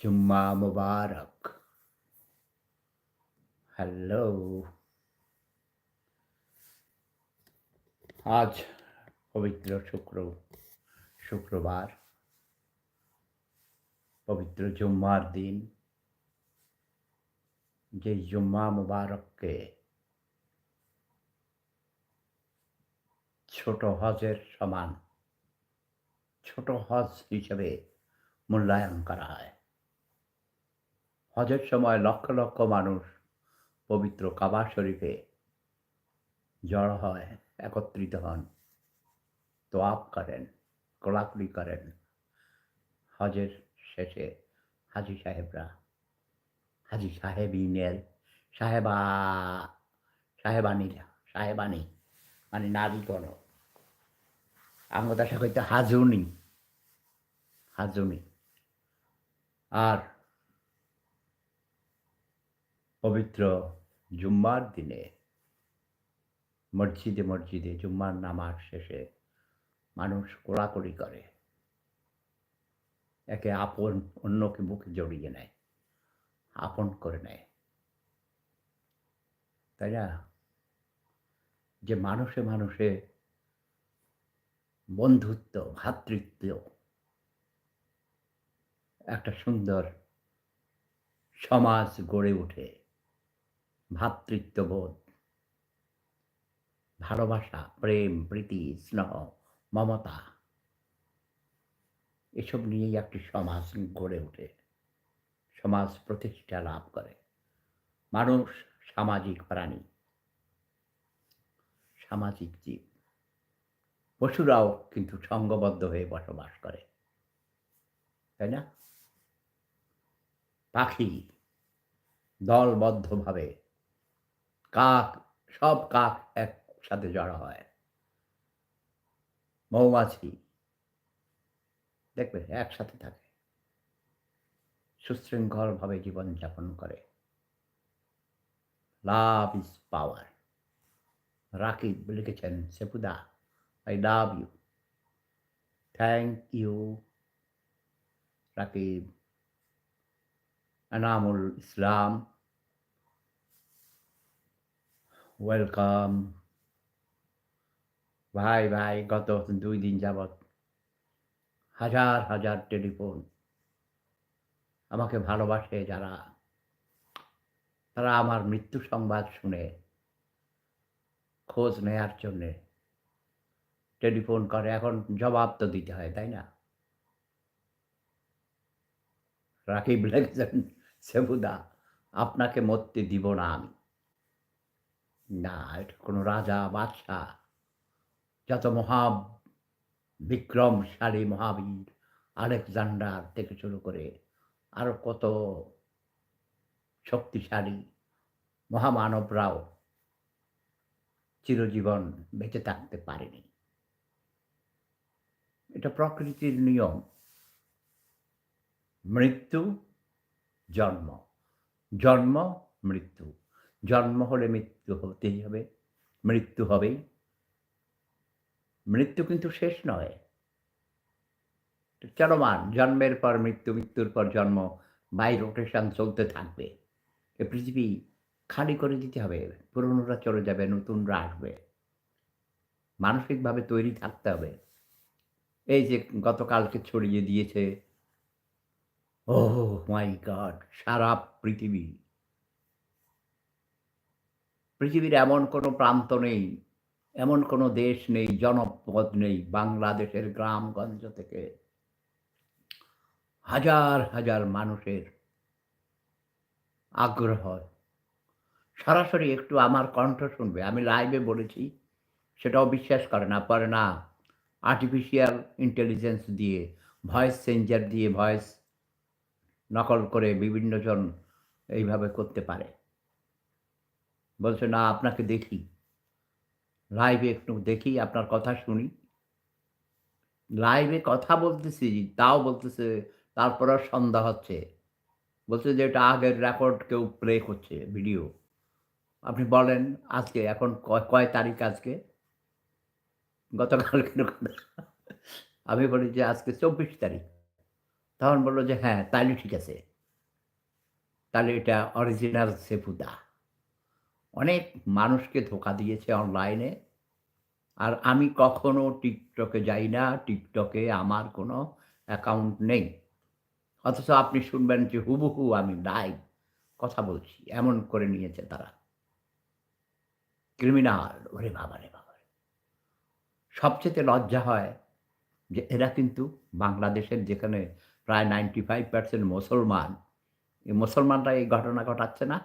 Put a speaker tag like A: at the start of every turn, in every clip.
A: জুম্মা মুবারক hello আজ পবিত্র শুক্র, শুক্রবার। পবিত্র জুম্মার দিন। যে জুম্মা মুবারককে ছোট হজের সমান ছোট হজ হিসেবে মূল্যায়ন করা হয়। হজের সময় লক্ষ লক্ষ মানুষ পবিত্র কাবা শরীফে জড় হয়, একত্রিত হন তোয়াপ করেন, কোলাকুলি করেন। হজের শেষে হাজি সাহেবরা, হাজি সাহেব সাহেবিনের সাহেবা, সাহেবানিরা, সাহেবানি মানে নারীগণ আমরা সাথে হাজুনি। হাজুনি। আর পবিত্র জুম্মার দিনে, মসজিদে মসজিদে জুম্মার নামাজ শেষে মানুষ কোড়াকড়ি করে। একে আপন অন্যকে মুখে জড়িয়ে নেয়, আপন করে নেয়। তাই না? যে মানুষে মানুষে বন্ধুত্ব ভ্রাতৃত্ব একটা সুন্দর সমাজ গড়ে ওঠে। ভ্রাতৃত্ববোধ ভালোবাসা, প্রেম, প্রীতি, স্নেহ, মমতা, এসব নিয়েই একটি সমাজ গড়ে ওঠে। সমাজ প্রতিষ্ঠা লাভ করে। মানুষ সামাজিক প্রাণী, সামাজিক জীব। পশুরাও কিন্তু সঙ্গবদ্ধ হয়ে বসবাস করে। তাই না? পাখি দলবদ্ধভাবে কাক, সব কাক একসাথে জড়ো হয়। মৌমাছি দেখবে একসাথে থাকে। সুশৃঙ্খলভাবে জীবনযাপন করে। লাভ ইজ পাওয়ার রাকিব লিখেছেন সেপুদা। I love you thank you Rakib Anamul Islam welcome ভাই ভাই গত দুই দিন যাবৎ হাজার হাজার টেলিফোন। আমাকে ভালোবাসে যারা, তারা আমার মৃত্যু সংবাদ শুনে, খোঁজ নেয়ার জন্যে। টেলিফোন করে, এখন জবাব তো দিতে হয়, তাই না? রাকিব লেগেছেন সেবুদা, আপনাকে মরতে দিব না আমি। না, এটা কোনো রাজা, বাদশাহ, যত মহা বিক্রমশালী মহাবীর, আলেকজান্ডার থেকে শুরু করে আরও কত শক্তিশালী মহামানবরাও চিরজীবন বেঁচে থাকতে পারেনি। এটা প্রকৃতির নিয়ম। মৃত্যু, জন্ম। জন্ম, মৃত্যু। জন্ম হলে মৃত্যু হতেই হবে। মৃত্যু হবেই। মৃত্যু কিন্তু শেষ নয়। চলমান, জন্মের পর মৃত্যু, মৃত্যুর পর জন্ম, বাই রোটেশন চলতে থাকবে। এ পৃথিবী খালি করে দিতে হবে। পুরনোরা চলে যাবে, নতুনরা আসবে। মানসিকভাবে তৈরি থাকতে হবে। এই যে গতকালকে ছড়িয়ে দিয়েছে। ও মাই গড সারা পৃথিবী। পৃথিবীর এমন কোনো প্রান্ত নেই, এমন কোনো দেশ নেই, জনপদ নেই, বাংলাদেশের গ্রামগঞ্জ থেকে হাজার হাজার মানুষের আগ্রহ। সরাসরি একটু আমার কণ্ঠ শুনবে, আমি লাইভে বলেছি, সেটাও বিশ্বাস করে না, পরে না। আর্টিফিশিয়াল ইন্টেলিজেন্স দিয়ে ভয়েস চেঞ্জার দিয়ে ভয়েস নকল করে বিভিন্নজন এইভাবে করতে পারে। বলছে, না, আপনাকে দেখি। লাইভে একটু দেখি, আপনার কথা শুনি। লাইভে কথা বলতেছি, তাও বলতেছে তারপরও সন্ধ্যা হচ্ছে। বলছে যে, এটা আগের রেকর্ড কেউ প্লে করছে ভিডিও আপনি বলেন, আজকে, এখন কয় তারিখ আজকে? গতকালকের কথা আমি বলি যে, আজকে চব্বিশ তারিখ। তখন বলল যে হ্যাঁ তাহলে ঠিক আছে। তাহলে এটা অরিজিনাল সেফুদা অনেক মানুষকে ধোকা দিয়েছে অনলাইনে। আর আমি কখনো টিকটকে যাই না, টিকটকে আমার কোনো অ্যাকাউন্ট নেই। অথচ আপনি শুনবেন যে, হুবহু, আমি লাইভ কথা বলছি, এমন করে নিয়েছে তারা। ক্রিমিনাল, ওরে বাবা, রে বাবা। সবচেয়ে লজ্জা হয় যে এরা কিন্তু বাংলাদেশের যেখানে প্রায় নাইনটি ফাইভ পার্সেন্ট মুসলমান, এই মুসলমানরা এই ঘটনা ঘটাচ্ছে না?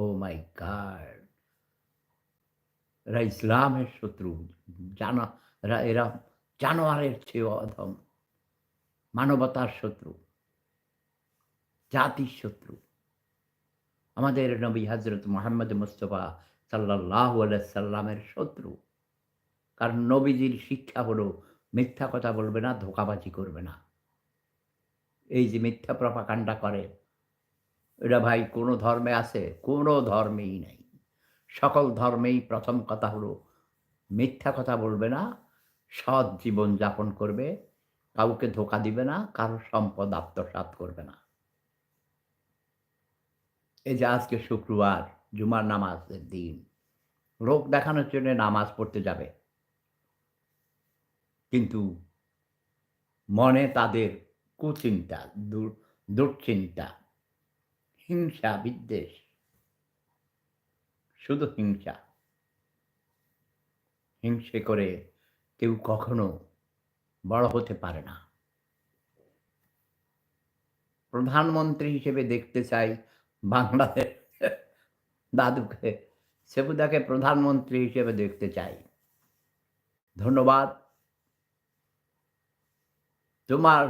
A: ও মাই গাড এরা ইসলামের শত্রু, জানা, এরা এরা জানোয়ারের চেয়ে অধম, মানবতার শত্রু, জাতির শত্রু। আমাদের নবী হজরত মোহাম্মদ মুস্তফা সাল্লাহ সাল্লামের শত্রু। কারণ নবীজির শিক্ষা হলো, মিথ্যা কথা বলবে না, ধোকাবাজি করবে না। এই যে মিথ্যা প্রপাকাণ্ডা করে, এটা ভাই কোনো ধর্মে আছে? কোনো ধর্মেই নাই। সকল ধর্মেই প্রথম কথা হলো, মিথ্যা কথা বলবে না, সৎ জীবন যাপন করবে, কাউকে ধোকা দিবে না, কারও সম্পদ আত্মসাৎ করবে না। এই যে আজকে শুক্রবার জুমার নামাজের দিন। লোক দেখানোর জন্য নামাজ পড়তে যাবে। কিন্তু মনে তাদের কুচিন্তা দুশ্চিন্তা, হিংসা, বিদ্বেষ, শুধু হিংসা। হিংসে করে কেউ কখনো বড় হতে পারে না। প্রধানমন্ত্রী হিসেবে দেখতে চাই বাংলাদেশ দাদুকে সেবুদাকে প্রধানমন্ত্রী হিসেবে দেখতে চাই। ধন্যবাদ। তোমার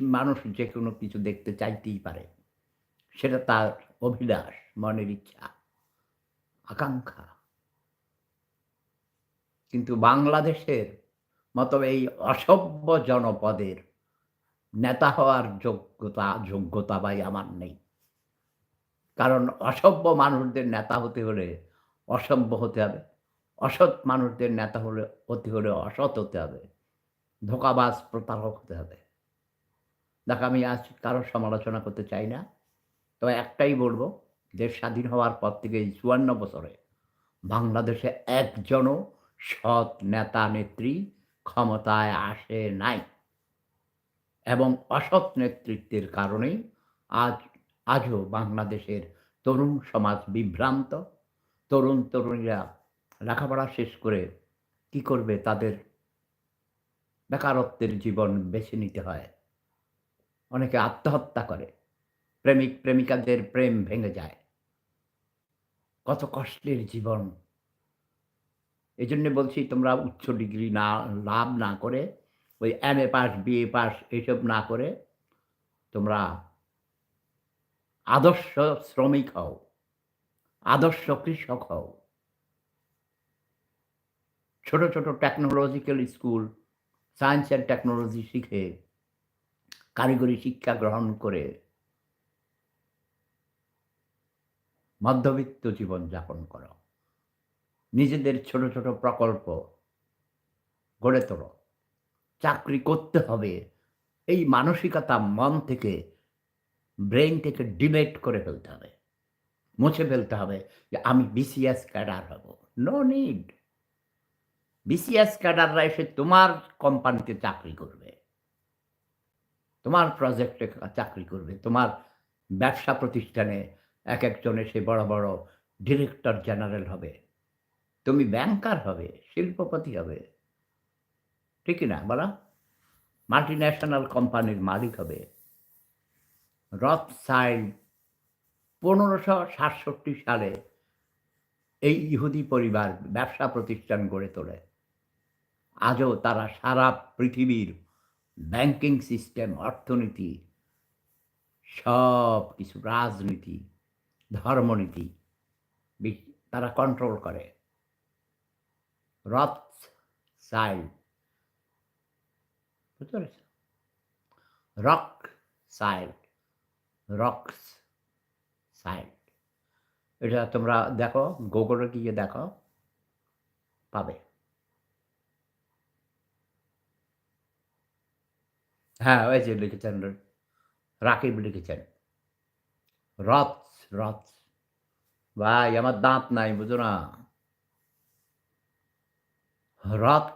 A: মানুষ যে কোনো কিছু দেখতে চাইতেই পারে, সেটা তার অভিলাষ, মনের ইচ্ছা, আকাঙ্ক্ষা। কিন্তু বাংলাদেশের মতো এই অসভ্য জনপদের নেতা হওয়ার যোগ্যতা যোগ্যতা ভাই আমার নেই। কারণ অসভ্য মানুষদের নেতা হতে হলে অসভ্য হতে হবে। অসৎ মানুষদের নেতা হলে, হতে হলে অসৎ হতে হবে। ধোকাবাজ প্রতারক হতে হবে। দেখ, আমি আজ কারোর সমালোচনা করতে চাই না। তবে একটাই বলব, দেশ স্বাধীন হওয়ার পর থেকে এই চুয়ান্ন বছরে বাংলাদেশে একজনও সৎ নেতা, নেত্রী ক্ষমতায় আসে নাই। এবং অসৎ নেতৃত্বের কারণেই আজ আজও বাংলাদেশের তরুণ সমাজ বিভ্রান্ত। তরুণ তরুণীরা লেখাপড়া শেষ করে কি করবে তাদের বেকারত্বের জীবন বেছে নিতে হয়। অনেকে আত্মহত্যা করে, প্রেমিক প্রেমিকাদের প্রেম ভেঙে যায়। কত কষ্টের জীবন। এই জন্যে বলছি, তোমরা উচ্চ ডিগ্রি না, লাভ না করে, ওই M A pass B A pass এইসব না করে তোমরা আদর্শ শ্রমিক হও, আদর্শ কৃষক হও। ছোট ছোট technological school science and technology শিখে, কারিগরি শিক্ষা গ্রহণ করে, মধ্যবিত্ত জীবন যাপন করো। নিজেদের ছোট ছোট প্রকল্প গড়ে তোলো। চাকরি করতে হবে। এই মানসিকতা মন থেকে ব্রেন থেকে ডিলেট করে ফেলতে হবে। মুছে ফেলতে হবে যে আমি বিসিএস ক্যাডার হব। নো নিড বিসিএস ক্যাডাররা এসে তোমার কোম্পানিতে চাকরি করবে। তোমার প্রজেক্টে চাকরি করবে। তোমার ব্যবসা প্রতিষ্ঠানে এক একজন এসে বড় বড় ডিরেক্টর জেনারেল হবে। তুমি ব্যাংকার হবে, শিল্পপতি হবে। ঠিক না বলা? মাল্টি ন্যাশনাল কোম্পানির মালিক হবে। রথ সাইড পনেরোশো সাতষট্টি সালে এই ইহুদি পরিবার ব্যবসা প্রতিষ্ঠান গড়ে তোলে। আজও তারা সারা পৃথিবীর ব্যাংকিং সিস্টেম, অর্থনীতি, সব কিছু, রাজনীতি, ধর্মনীতি তারা কন্ট্রোল করে। রথ সাইড বুঝতে পেরেছ? রক সাইড রক্স সাইড এটা তোমরা দেখো গুগলে গিয়ে দেখো, পাবে। হ্যাঁ ওই যে লিখেছেন, রাকিব লিখেছেন। রথস রথ। ভাই, আমার দাঁত নাই, বুঝো না। রথ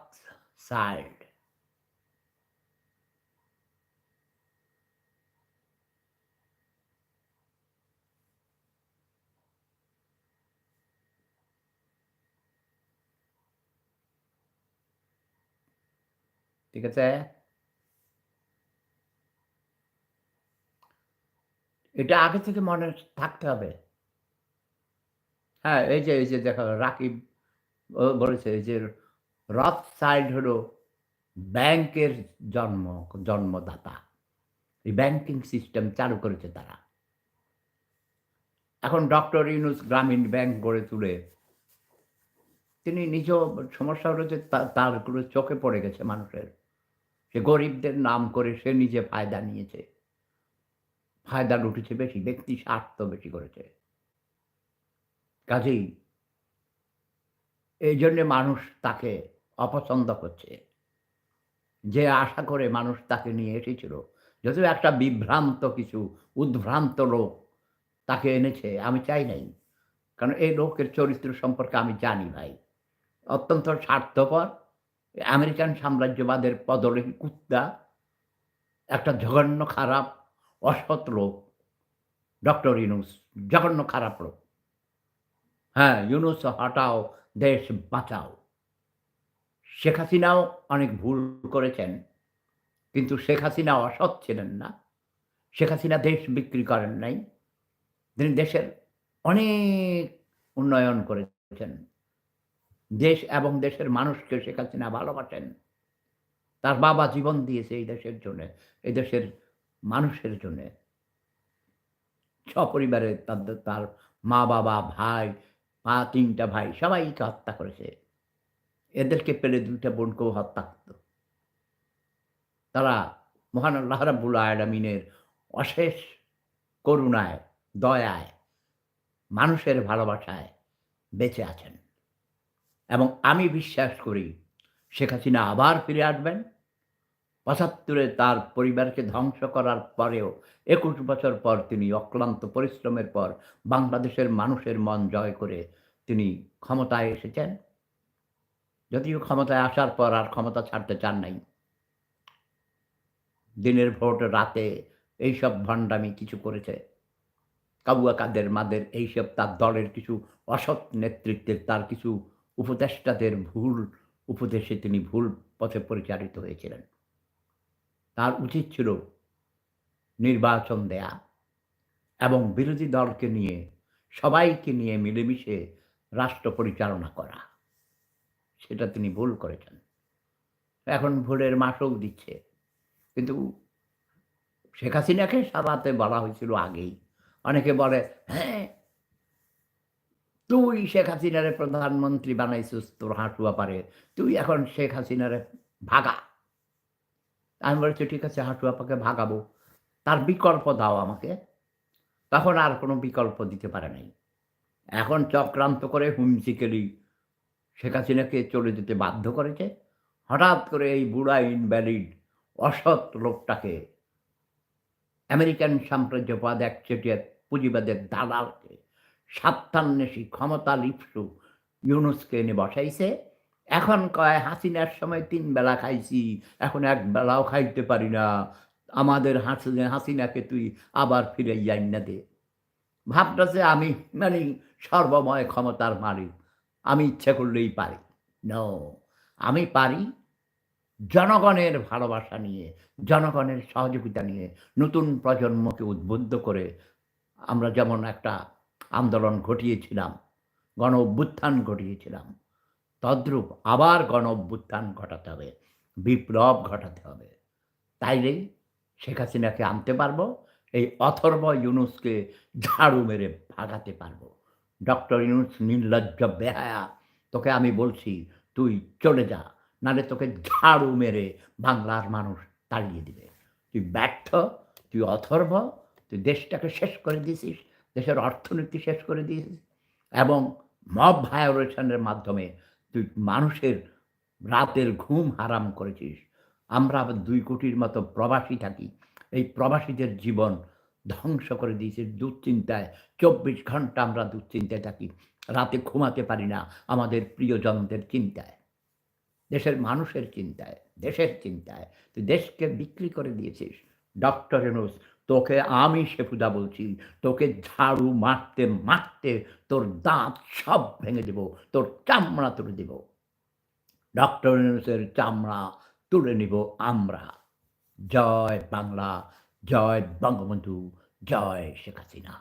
A: সাইড ঠিক আছে? এটা আগে থেকে মনে থাকতে হবে। হ্যাঁ, এই যে, এই যে দেখো রাকিব বলেছে এই যে রথ সাইড হলো ব্যাংকের জন্ম জন্মদাতা। এই ব্যাংকিং সিস্টেম চালু করেছে তারা। এখন ডক্টর ইউনুস গ্রামীণ ব্যাংক গড়ে তুলে তিনি নিজেও সমস্যা হলো যে তার চোখে পড়ে গেছে মানুষের। সে গরিবদের নাম করে সে নিজে ফায়দা নিয়েছে। ফায়দা লুটেছে বেশি, ব্যক্তি স্বার্থ বেশি করেছে। কাজেই এই জন্যে মানুষ তাকে অপছন্দ করছে। যে আশা করে মানুষ তাকে নিয়ে এসেছিল, যদিও একটা বিভ্রান্ত কিছু উদ্ভ্রান্ত লোক তাকে এনেছে, আমি চাই নাই। কারণ এই লোকের চরিত্র সম্পর্কে আমি জানি ভাই। অত্যন্ত স্বার্থপর, আমেরিকান সাম্রাজ্যবাদের পদলেখী কুত্তা, একটা জঘন্য খারাপ, অসৎ লোক, ডক্টর ইউনুস জঘন্য খারাপ লোক। হ্যাঁ, ইউনুস হটাও, দেশ বাঁচাও। শেখ হাসিনাও অনেক ভুল করেছেন। কিন্তু শেখ হাসিনা অসৎ ছিলেন না। শেখ হাসিনা দেশ বিক্রি করেন নাই। তিনি দেশের অনেক উন্নয়ন করেছেন। দেশ এবং দেশের মানুষকে শেখ হাসিনা ভালোবাসেন। তার বাবা জীবন দিয়েছে এই দেশের জন্যে, এই দেশের মানুষের জন্যে। সপরিবারে তাদের তার মা-বাবা, ভাই, মা ৩ টা ভাই সবাইকে হত্যা করেছে। এদেরকে পেলে দুইটা বোনকেও হত্যা করত। তারা মহান আল্লাহ রাব্বুল আলামিনের অশেষ করুণায়, দয়ায়, মানুষের ভালোবাসায় বেঁচে আছেন। এবং আমি বিশ্বাস করি শেখ হাসিনা আবার ফিরে আসবেন। ৭৫ এ তার পরিবারকে ধ্বংস করার পরেও ২১ বছর পর তিনি অক্লান্ত পরিশ্রমের পর বাংলাদেশের মানুষের মন জয় করে তিনি ক্ষমতায় এসেছেন। যদিও ক্ষমতায় আসার পর আর ক্ষমতা ছাড়তে চান নাই। দিনের ভোট, রাতে এইসব ভণ্ডামি কিছু করেছে। কাবুয়া কাদের মাদের এইসব তার দলের কিছু অসৎ নেতৃত্বের তার কিছু উপদেষ্টাদের ভুল উপদেশে তিনি ভুল পথে পরিচালিত হয়েছিলেন। তার উচিত ছিল নির্বাচন দেয়া এবং বিরোধী দলকে নিয়ে সবাইকে নিয়ে মিলেমিশে রাষ্ট্র পরিচালনা করা। সেটা তিনি ভুল করেছেন। এখন ভুলের মাসুল দিচ্ছে। কিন্তু শেখ হাসিনাকে সারাতে বলা হয়েছিল আগেই। অনেকে বলে, "হ্যাঁ" "তুই শেখ হাসিনারে প্রধানমন্ত্রী বানাইছিস তোর হাঁটুয়া পারে। তুই এখন শেখ হাসিনারে ভাগা।" আমি বলেছি, "ঠিক আছে হাঁটু আপাকে ভাগাবো। তার বিকল্প দাও আমাকে।" তখন আর কোনো বিকল্প দিতে পারে নাই। এখন চক্রান্ত করে হুমসিকেলি শেখ হাসিনাকে চলে যেতে বাধ্য করেছে। হঠাৎ করে এই বুড়া ইনভ্যালিড অসৎ লোকটাকে আমেরিকান সাম্রাজ্যবাদ একচেটিয়া পুঁজিবাদের দালালকে স্বার্থান্বেষী ক্ষমতা লিপ্সু ইউনুসকে এনে বসাইছে। এখন কয় হাসিনার সময় ৩ বেলা খাইছি, এখন ১ বেলাও খাইতে পারি না। আমাদের হাসিনা হাসিনাকে তুই আবার ফিরে ফিরাইয়া না দে। ভাবতাছে আমি মানে সর্বময় ক্ষমতার মালিক। আমি ইচ্ছে করলেই পারি। ন আমি পারি জনগণের ভালোবাসা নিয়ে, জনগণের সহযোগিতা নিয়ে নতুন প্রজন্মকে উদ্বুদ্ধ করে আমরা যেমন একটা আন্দোলন ঘটিয়েছিলাম, গণ অভ্যুত্থান ঘটিয়েছিলাম। তদ্রূপ আবার গণ অভ্যুত্থান ঘটাতে হবে, বিপ্লব ঘটাতে হবে। তাইলেই শেখ হাসিনাকে আনতে পারব, এই অথর্ব ইউনুসকে ঝাড়ু মেরে ভাগাতে পারব। ডক্টর ইউনুস নির্লজ্জ বেহায়া, তোকে আমি বলছি তুই চলে যা। নাহলে তোকে ঝাড়ু মেরে বাংলার মানুষ তাড়িয়ে দিবে। তুই ব্যর্থ, তুই অথর্ব, তুই দেশটাকে শেষ করে দিয়েছিস, দেশের অর্থনীতি শেষ করে দিয়েছিস এবং মব ভায়োলেশনের মাধ্যমে তুই মানুষের রাতের ঘুম হারাম করেছিস। আমরা দুই কোটির মতো প্রবাসী থাকি। এই প্রবাসীদের জীবন ধ্বংস করে দিয়েছে দুশ্চিন্তায়। চব্বিশ ঘণ্টা আমরা দুশ্চিন্তায় থাকি। রাতে ঘুমাতে পারি না আমাদের প্রিয়জনদের চিন্তায়। দেশের মানুষের চিন্তায়, দেশের চিন্তায়। তুই দেশকে বিক্রি করে দিয়েছিস। ডক্টর এনুস তোকে আমি সেফুদা বলছি, তোকে ঝাড়ু মারতে মারতে তোর দাঁত সব ভেঙে দেব, তোর চামড়া তুলে দেব। ডক্টর ইউনুসের চামড়া তুলে নিব আমরা। জয় বাংলা, জয় বঙ্গবন্ধু, জয় Sheikh Hasina.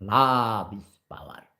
A: Love is power.